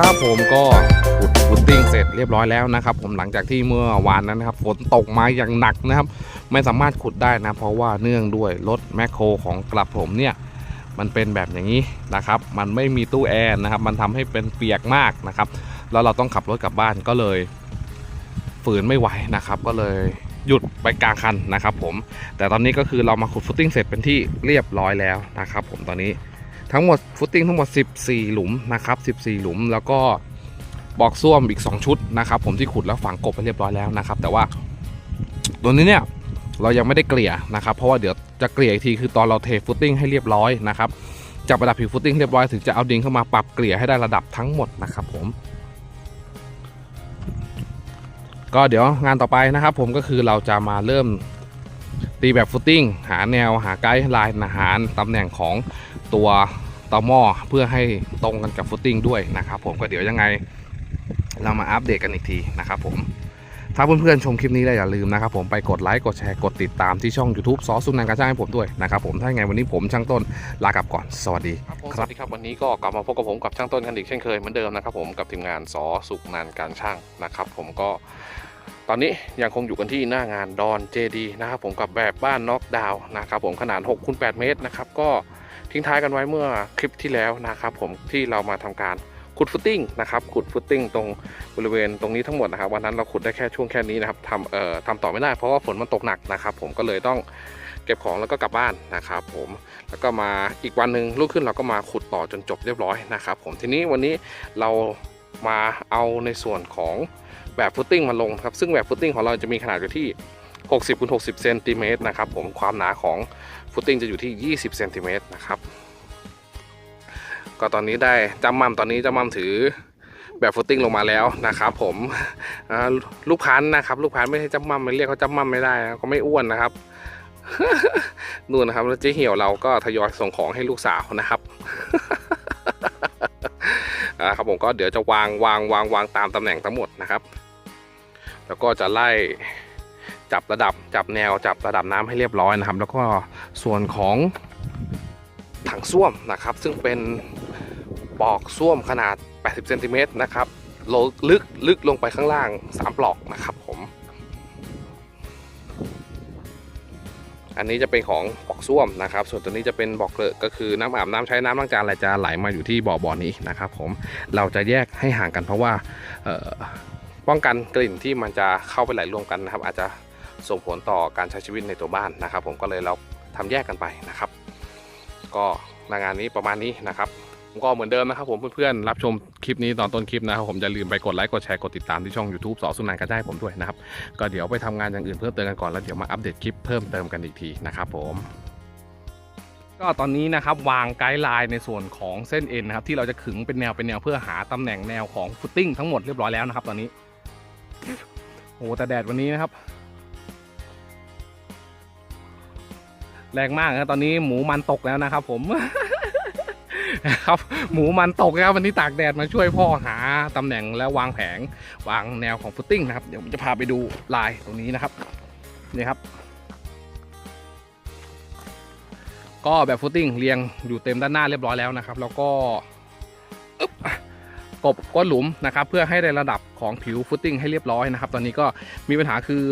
คครับผมก็ขุดฟุตติ้งเสร็จเรียบร้อยแล้วนะครับ ผมหลังจากที่เมื่อวานนั้นนะครับฝนตกมาอย่างหนักนะครับ ไม่สามารถขุดได้นะ เพราะว่าเนื่องด้วยรถแมคโครของกระผมเนี่ยมันเป็นแบบอย่างนี้นะครับ มันไม่มีตู้แอร์นะครับ มันทำให้เป็นเปียกมากนะครับ แล้วเราต้องขับรถกลับบ้านก็เลย ฝืนไม่ไหวนะครับ ก็เลยหยุดไปกลางคันนะครับ ผม แต่ตอนนี้ก็คือเรามาขุดฟุตติ้งเสร็จเป็นที่เรียบร้อยแล้วนะครับ ผมตอนนี้ ทั้งหมดฟุตติ้งทั้งหมด 14 หลุมนะครับ 14 หลุมแล้วก็บอกส้วมอีก 2 ชุดนะครับ ผมที่ขุดแล้วฝังกบไปเรียบร้อยแล้วนะครับ แต่ว่าตัวนี้เนี่ยเรายังไม่ได้เกลี่ยนะครับ เพราะว่าเดี๋ยวจะเกลี่ยอีกทีคือตอนเราเทฟุตติ้งให้เรียบร้อยนะครับจากระดับผิวฟุตติ้งเรียบร้อยถึงจะเอาดินเข้ามาปรับเกลี่ยให้ได้ระดับทั้งหมดนะครับ ผม ก็เดี๋ยวงานต่อไปนะครับ ผมก็คือเราจะมาเริ่ม ตีแบบฟุตติ้งหาแนวหาไกด์ไลน์อาหารตำแหน่งของตัวตอหม้อเพื่อให้ตรงกันกับฟุตติ้งด้วยนะครับ ผมก็เดี๋ยวยังไงเรามาอัปเดตกันอีกทีนะครับผมถ้าเพื่อนๆชมคลิปนี้แล้วอย่าลืมนะครับผมไปกดไลค์กดแชร์กดติดตามที่ช่อง YouTube ซอสุนันการช่างให้ผมด้วยนะครับผมถ้ายังไงวันนี้ผมช่างต้นลากลับก่อนสวัสดีครับผมสวัสดีครับวันนี้ก็กลับมาพบกับผมกับช่างต้นกันอีกเช่นเคยเหมือนเดิมนะครับผมกับทีมงานสอสุขนานการช่างนะครับผมก็ ตอนนี้ยังคงอยู่กันที่หน้างานดอนเจดีนะครับผมกับแบบบ้านน็อกดาวน์นะครับผมขนาด6คูณ8เมตรนะครับก็ทิ้งท้ายกันไว้เมื่อคลิปที่แล้วนะครับผมที่เรามาทำการขุดฟุตติ้งนะครับขุดฟุตติ้งตรงบริเวณตรงนี้ทั้งหมดนะครับวันนั้นเราขุดได้แค่ช่วงแค่นี้นะครับทำเอ่อทำต่อไม่ได้เพราะว่าฝนมันตกหนักนะครับผมก็เลยต้องเก็บของแล้วก็กลับบ้านนะครับผมแล้วก็มาอีกวันหนึ่งลุกขึ้นเราก็มาขุดต่อจนจบเรียบร้อยนะครับผมทีนี้วันนี้เรามาเอาในส่วนของ แบบฟุตติ้งมาลงครับ ซึ่งแบบฟุตติ้งของเราจะมีขนาดอยู่ที่ 60คูณ60เซนติเมตรนะครับผมความหนาของฟุตติ้งจะอยู่ที่ 20เซนติเมตรนะครับก็ตอนนี้ได้จำมั่มตอนนี้จำมั่มถือแบบฟุตติ้งลงมาแล้วนะครับผมลูกพันนะครับ ลูกพันไม่ใช่จำมั่มไม่เรียกเขาจำมั่มไม่ได้นะเขาไม่อ้วนนะครับนู่นนะครับแล้วเจ๊เหี่ยวเราก็ทยอยส่งของให้ลูกสาวนะครับครับผมก็เดี๋ยวจะวางวางวางวางตามตำแหน่งทั้งหมดนะครับ แล้วก็จะไล่จับระดับจับแนวจับระดับน้ำให้เรียบร้อยนะครับ แล้วก็ส่วนของถังส้วมนะครับ ซึ่งเป็นปลอกส้วมขนาด 80เซนติเมตรนะครับลลึกลึกลงไปข้างล่าง 3 ปลอกนะครับผม อันนี้จะเป็นของบอกส้วมนะครับ ส่วนตัวนี้จะเป็นบ่อกเกลอะก็คือน้ำอาบน้ำใช้น้ำล้างจานอะไรจะไหลมาอยู่ที่บ่อบ่อนี้นะครับ ผมเราจะแยกให้ห่างกันเพราะว่า ป้องกันกลิ่นที่มันจะเข้าไปไหลรวมกันนะครับ อาจจะส่งผลต่อการใช้ชีวิตในตัวบ้านนะครับ ผมก็เลยเราทำแยกกันไปนะครับ ก็รายงานนี้ประมาณนี้นะครับผมก็เหมือนเดิมนะครับผมเพื่อนๆรับชมคลิปนี้ตอนต้นคลิปนะครับผมอย่าลืมไปกดไลค์กดแชร์กดติดตามที่ช่อง YouTube สอสุนันกันได้ผมด้วยนะครับ ก็เดี๋ยวไปทำงานอย่างอื่นเพิ่มเติมกันก่อนแล้วเดี๋ยวมาอัปเดตคลิปเพิ่มเติมกันอีกทีนะครับผมก็ตอนนี้นะครับวางไกด์ไลน์ในส่วนของเส้นเอ็นนะครับที่เราจะขึงเป็นแนวเป็นแนวเพื่อหาตำแหน่งแนวของฟุตติ้งทั้งหมดเรียบร้อยแล้วนะครับตอนนี้ โอ้โหแต่แดดวันนี้นะครับ แรงมากนะตอนนี้หมูมันตกแล้วนะครับ ผมครับ หมูมันตกครับวันนี้ตากแดดมาช่วยพ่อหาตำแหน่งและวางแผงวางแนวของฟุตติ้งนะครับ เดี๋ยวผมจะพาไปดูลายตรงนี้นะครับนี่ครับ ก็แบบฟุตติ้งเรียงอยู่เต็มด้านหน้าเรียบร้อยแล้วนะครับ แล้วก็ กบก้นหลุมนะครับเพื่อให้ได้ระดับของผิวฟุตติ้งให้เรียบร้อยนะครับ ตอนนี้ก็มีปัญหาคือ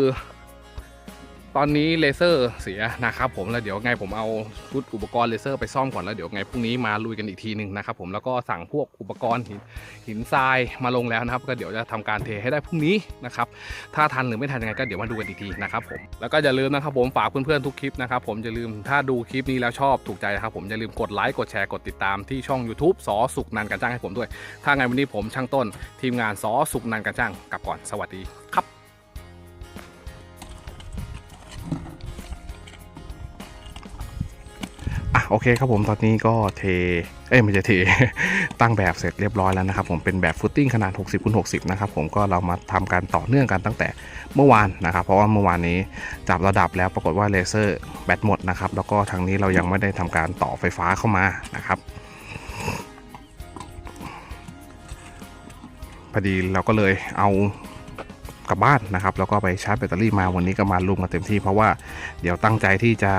ตอนนี้เลเซอร์เสียนะครับผมแล้วเดี๋ยวไงผมเอาชุดอุปกรณ์เลเซอร์ไปซ่อมก่อนแล้วเดี๋ยวไงพรุ่งนี้มาลุยกันอีกทีหนึ่งนะครับผมแล้วก็สั่งพวกอุปกรณ์หินหินทรายมาลงแล้วนะครับ ก็เดี๋ยวจะทำการเทให้ได้พรุ่งนี้นะครับถ้าทันหรือไม่ทันยังไงก็เดี๋ยวมาดูกันอีกทีนะครับผมแล้วก็อย่าลืมนะครับผมฝากเพื่อนๆทุกคลิปนะครับผมอย่าลืมถ้าดูคลิปนี้แล้วชอบถูกใจนะครับผมอย่าลืมกดไลค์กดแชร์กดติดตามที่ช่อง YouTube สอสุกนันกันจ้างให้ผมด้วย ถ้าไงวันนี้ผมช่างต้น ทีมงานสอสุกนันกันจ้างกลับก่อนสวัสดีครับ อะโอเคครับผมตอนนี้ก็เท เอ้ยไม่ใช่เท ตั้งแบบเสร็จเรียบร้อยแล้วนะครับผมเป็นแบบฟุตติ้งขนาด 60คูณ60 นะครับผมก็เรามาทำการต่อเนื่องกันตั้งแต่เมื่อวานนะครับ เพราะว่าเมื่อวานนี้จับระดับแล้วปรากฏว่าเลเซอร์แบตหมดนะครับแล้วก็ทางนี้เรายังไม่ได้ทำการต่อไฟฟ้าเข้ามานะครับพอดีเราก็เลยเอากลับบ้านนะครับแล้วก็ไปชาร์จแบตเตอรี่มาวันนี้ก็มาลุมกันเต็มที่เพราะว่าเดี๋ยวตั้งใจที่จะ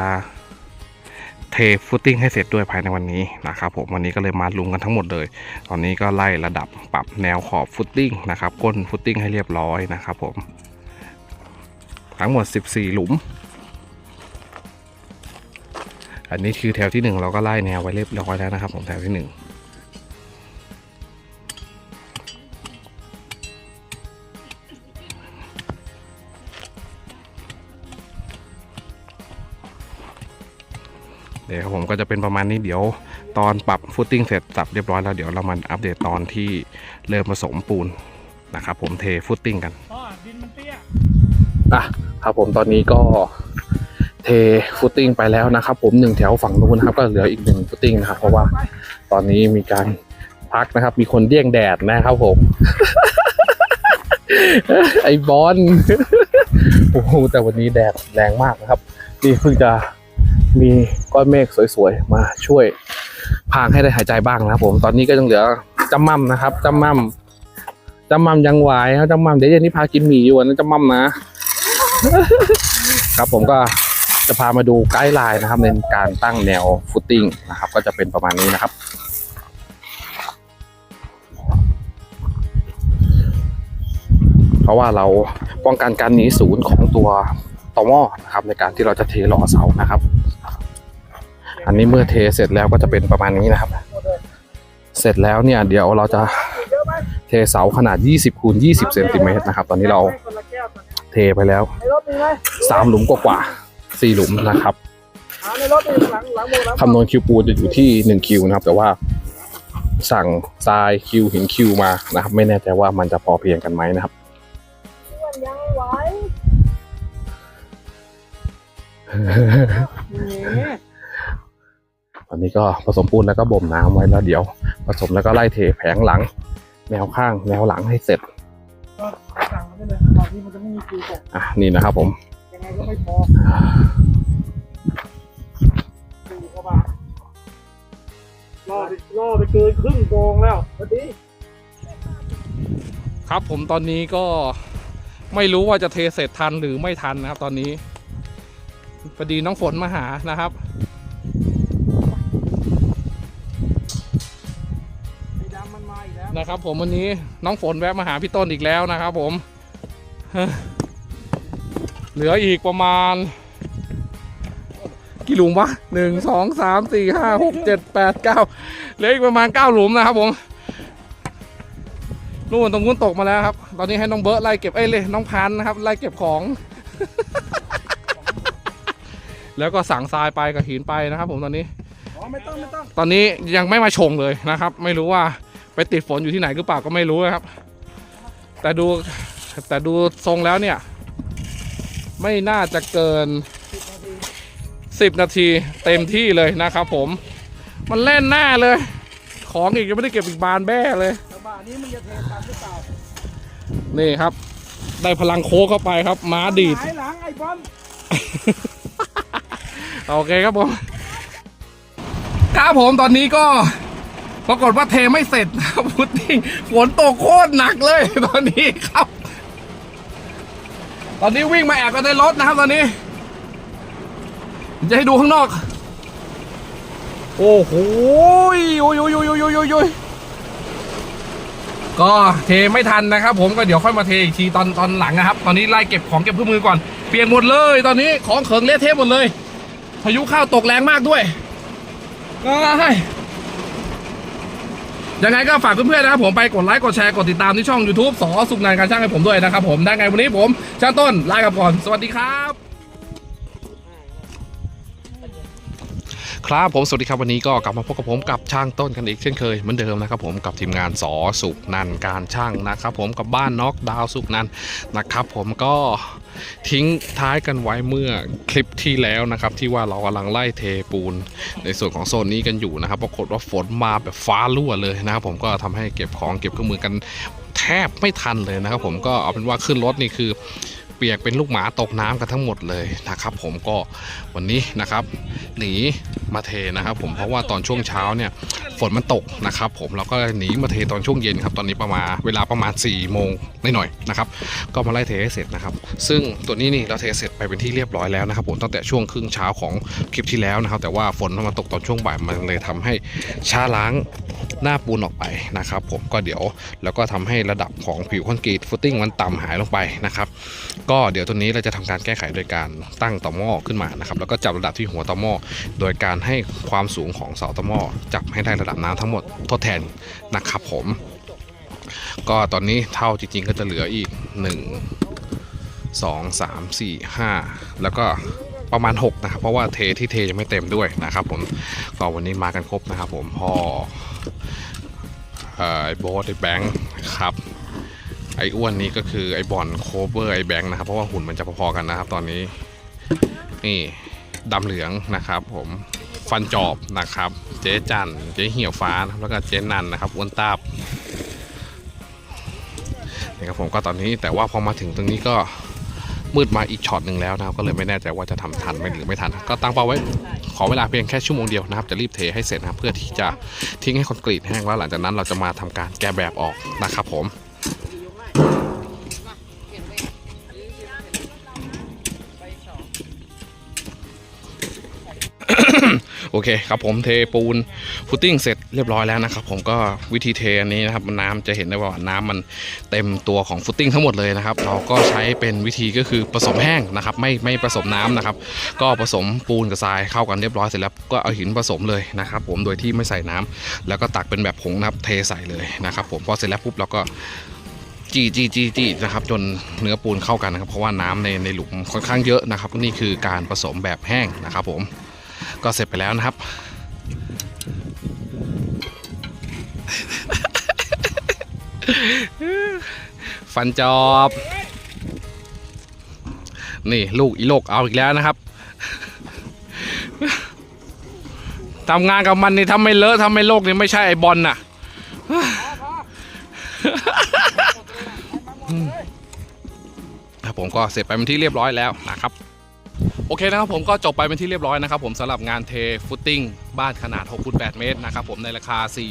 เทฟุตติ้งให้เสร็จด้วยภายในวันนี้นะครับผมวันนี้ก็เลยมาลุมกันทั้งหมดเลย ตอนนี้ก็ไล่ระดับปรับแนวขอบฟุตติ้งนะครับก้นฟุตติ้งให้เรียบร้อยนะครับผมทั้งหมด 14 หลุม อันนี้คือแถวที่ 1 เราก็ไล่แนวไว้เรียบร้อยแล้วนะครับผมแถวที่ 1 เดี๋ยวผมก็จะเป็นประมาณนี้เดี๋ยวตอนปรับฟุตติ้งเสร็จสับเรียบร้อยแล้วเดี๋ยวเรามาอัปเดตตอนที่เริ่มผสมปูนนะครับผมเทฟุตติ้งกันอ่ินมันเตี้ยอะครับผมตอนนี้ก็เทฟุตติ้งไปแล้วนะครับ ผมหนึ่งแถวฝั่งนู้นนะครับ ก็เหลืออีกหนึ่งฟุตติ้งนะครับเพราะว่าตอนนี้มีการพักนะครับ มีคนเดี่ยงแดดนะครับผม ไอ้บอลโอ้โหแต่วันนี้แดดแรงมากนะครับ นี่เพิ่งจะ มีก้อนเมฆสวยๆ มาช่วยพางให้ได้หายใจบ้างนะครับผมตอนนี้ก็ยังเหลือจำมั่มนะครับจำมั่มจำมั่มยังไหวครับจำมั่มเดี๋ยวเย็นนี้พากินหมี่อยู่นะจำมั่มนะ ครับผมก็จะพามาดูไกด์ไลน์นะครับในการตั้งแนวฟุตติ้งนะครับ ก็จะเป็นประมาณนี้นะครับเพราะว่าเราป้องกันการหนีศูนย์ของตัวตอหม้อนะครับในการที่เราจะเทหล่อเสานะครับ อันนี้เมื่อเทเสร็จแล้วก็จะเป็นประมาณนี้นะครับ เสร็จแล้วเนี่ยเดี๋ยวเราจะเทเสาขนาด 20คูณ20เซนติเมตรนะครับ ตอนนี้เราเทไปแล้วในรถมีไหม3หลุมกว่าๆ4หลุมนะครับคำนวณคิวปูนจะอยู่ที่1คิวนะครับ แต่ว่าสั่งทรายคิวหินคิวมานะครับ ไม่แน่ใจว่ามันจะพอเพียงกันไหมนะครับยังไหว ตอนนี้ก็ผสมปูนแล้วก็บ่มน้ำไว้แล้วเดี๋ยว ผสมแล้วก็ไล่เทแผงหลัง แนวข้างแนวหลังให้เสร็จก็สั่งมาได้เลยบางทีมันจะไม่มีคิวบอกอะนี่นะครับผมยังไงก็ไม่พอสี่กว่าบาทล่อไปล่อไปเกินครึ่งโกงแล้วพอดีครับผมตอนนี้ก็ไม่รู้ว่าจะเทเสร็จทันหรือไม่ทันนะครับ ตอนนี้พอดีน้องฝนมาหานะครับ นมาอีกแล้วนะครับ ผมวันนี้น้องฝนแวะมาหาพี่ต้นอีกแล้วนะครับ ผมเฮ้ยเหลืออีกประมาณ กี่หลุมวะหนึ่งสองสามสี่ห้าหกเจ็ดแปดเก้าเหลืออีกประมาณเก้าหลุมนะครับ ผมนู่นตรงนู้นตกมาแล้วครับ ตอนนี้ให้น้องเบิร์ดไล่เก็บเอ้ยเลยน้องพันธุ์นะครับไล่เก็บของ แล้วก็สั่งทรายไปกับหินไปนะครับ ผมตอนนี้ อ๋อไม่ต้องไม่ต้อง ตอนนี้ยังไม่มาชงเลยนะครับ ไม่รู้ว่า ไปติดฝนอยู่ที่ไหนหรือเปล่าก็ไม่รู้นะครับ แต่ดูแต่ดูทรงแล้วเนี่ย ไม่น่าจะเกิน 10 นาทีเต็มที่เลยนะครับผม มันเล่นหน้าเลย ของอีกยังไม่ได้เก็บอีกบานแบ้เลยกระบะนี้มันจะเทตามหรือเปล่านี่ครับ ได้พลังโค้กเข้าไปครับม้าดีด หายหลังไอ้บอลโอเคครับผม ครับผมตอนนี้ก็ ปรากฏว่าเทไม่เสร็จนะพุดดิ้งฝนตกโคตรหนักเลย ตอนนี้ครับ ตอนนี้วิ่งมาแอบกันในรถนะครับ ตอนนี้ จะให้ดูข้างนอก โอ้โหยโอ้ยโอ้ยโอ้ยโอ้ยโอ้ยโอ้ยโอ้ยก็เทไม่ทันนะครับ ผมก็เดี๋ยวค่อยมาเทอีกทีตอนตอนหลังนะครับ ตอนนี้ไล่เก็บของเก็บเครื่องมือก่อนเปลี่ยนหมดเลยตอนนี้ของเขิงเละเทะหมดเลยพายุเข้าตกแรงมากด้วยเอ้ ยังไงก็ฝากเพื่อนๆนะครับผมไปกดไลค์กดแชร์กดติดตามที่ช่อง YouTube สอสุกนานการช่างให้ผมด้วยนะครับผมได้ไงวันนี้ผมช่างต้นลากับก่อนสวัสดีครับ ครับผมสวัสดีครับวันนี้ก็กลับมาพบกับผมกับช่างต้นกันอีกเช่นเคยเหมือนเดิมนะครับผมกับทีมงานสอสุกนันการช่างนะครับผมกับบ้านน็อกดาวสุกนันนะครับผมก็ ทิ้งท้ายกันไว้เมื่อคลิปที่แล้วนะครับที่ว่าเรากำลังไล่เทปูน ในส่วนของโซนนี้กันอยู่นะครับปรากฏว่าฝนมาแบบฟ้ารั่วเลยนะครับผมก็ทำให้เก็บของเก็บเครื่องมือกันแทบไม่ทันเลยนะครับผมก็เอาเป็นว่าขึ้นรถนี่คือ ปียกเป็นลูกหมาตกน้ำกันทั้งหมดเลยนะครับ ผมก็วันนี้นะครับ หนีมาเทนะครับ ผมเพราะว่าตอนช่วงเช้าเนี่ยฝนมันตกนะครับ ผมเราก็หนีมาเทตอนช่วงเย็นครับตอนนี้ประมาณเวลาประมาณ4ี่โมงหน่อยๆนะครับ ก็มาไล่เทให้เสร็จนะครับ ซึ่งตัวนี้นี่เราเทเสร็จไปเป็นที่เรียบร้อยแล้วนะครับ ผมตั้งแต่ช่วงครึ่งเช้าของคลิปที่แล้วนะครับ แต่ว่าฝนมันมาตกตอนช่วงบ่ายมันเลยทำให้ช้าล้างหน้าปูนออกไปนะครับ ผมก็เดี๋ยวแล้วก็ทำให้ระดับของผิวคอนกรีตฟุตติ้งมันต่ำหายลงไปนะครับก็เดี๋ยวตัวนี้เราจะทำการแก้ไขโดยการตั้งต่อหม้อขึ้นมานะครับแล้วก็จับระดับที่หัวต่อหม้อโดยการให้ความสูงของเสาต่อหม้อจับให้ได้ระดับน้ำทั้งหมดทดแทนนะครับผม ก็ตอนนี้เท่าจริงๆก็จะเหลืออีก 1 2 3 4 5 แล้วก็ประมาณ 6 นะครับ เพราะว่าเทที่เทยังไม่เต็มด้วยนะครับผมก็วันนี้มากันครบนะครับผมพ่อไอ้โบ๊ทไอ้แบงค์ครับ ไอ้อ้วนนี้ก็คือไอ้บอลโคเวอร์ไอ้แบงค์นะครับ เพราะว่าหุ่นมันจะพอๆกันนะครับ ตอนนี้ นี่ดำเหลืองนะครับ ผมฟันจอบนะครับ เจ๊จันเจ๊เหี่ยวฟ้านะครับแล้วก็เจ๊นันนะครับอ้วนตาบนี่ครับผมก็ตอนนี้แต่ว่าพอมาถึงตรงนี้ก็มืดมาอีกช็อตหนึ่งแล้วนะครับ ก็เลยไม่แน่ใจว่าจะทำทันไหมหรือไม่ทัน ก็ตั้งเป้าไว้ ขอเวลาเพียงแค่ชั่วโมงเดียวนะครับ จะรีบเทให้เสร็จนะครับเพื่อที่จะทิ้งให้คอนกรีตแห้งแล้วหลังจากนั้นเราจะมาทำการแกะแบบออกนะครับผม โอเคครับผมเทปูนฟุตติ้งเสร็จเรียบร้อยแล้วนะครับผมก็วิธีเทอันนี้นะครับน้ำจะเห็นได้ว่าน้ำมันเต็มตัวของฟุตติ้งทั้งหมดเลยนะครับเราก็ใช้เป็นวิธีก็คือผสมแห้งนะครับไม่ไม่ผสมน้ำนะครับ ก็ผสมปูนกับทรายเข้ากันเรียบร้อยเสร็จแล้วก็เอาหินผสมเลยนะครับผมโดยที่ไม่ใส่น้ำแล้วก็ตักเป็นแบบผงนะครับเทใส่เลยนะครับผมพอเสร็จแล้วปุ๊บเราก็จีจีจีจีนะครับจนเนื้อปูนเข้ากันนะครับเพราะว่าน้ำในในหลุมค่อนข้างเยอะนะครับนี่คือการผสมแบบแห้งนะครับผม ก็เสร็จไปแล้วนะครับ ฟันจอบ นี่ลูกอีโลกเอาอีกแล้วนะครับทำงานกับมันนี่ทำไม่เลอะทำไม่โลกนี่ไม่ใช่ไอ้บอลน่ะครับผมก็เสร็จไปเป็นที่เรียบร้อยแล้วนะครับ โอเคนะครับผมก็จบไปเป็นที่เรียบร้อยนะครับผมสำหรับงานเทฟุตติ้งบ้านขนาด6คูณ8เมตรนะครับผมในราคา 4 3 0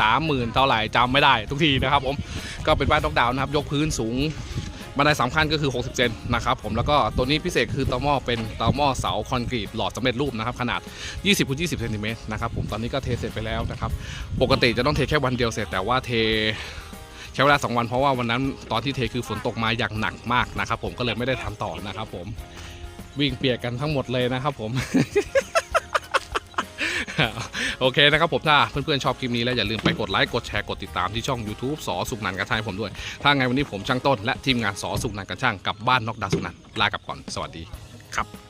0 0 0 เท่าไหร่จำไม่ได้ทุกทีนะครับผมก็เป็นบ้านด็อกดาวนะครับยกพื้นสูงบันไดสำคัญก็คือ 60 เซนนะครับผมแล้วก็ตัวนี้พิเศษคือตอหม้อเป็นตอหม้อเสาคอนกรีตหลอดสำเร็จรูปนะครับขนาด 20คูณ20เซนติเมตรนะครับผมตอนนี้ก็เทเสร็จไปแล้วนะครับปกติจะต้องเทแค่วันเดียวเสร็จแต่ว่าเทใช้เวลา 2 วันเพราะว่าวันนั้นตอนที่เทคือฝนตกมาอย่างหนักมากนะครับผมก็เลยไม่ได้ทำต่อนะครับผม วิ่งเปียกกันทั้งหมดเลยนะครับผม โอเคนะครับผมถ้าเพื่อนๆชอบคลิปนี้แล้วอย่าลืมไปกดไลค์ กดแชร์ กดติดตามที่ช่อง YouTube สอสุขนันกระช่างผมด้วย ถ้าไงวันนี้ผมช่างต้นและทีมงานสอสุขนันกระช่างกลับบ้านนอกดาสุนันลากลับก่อนสวัสดีครับ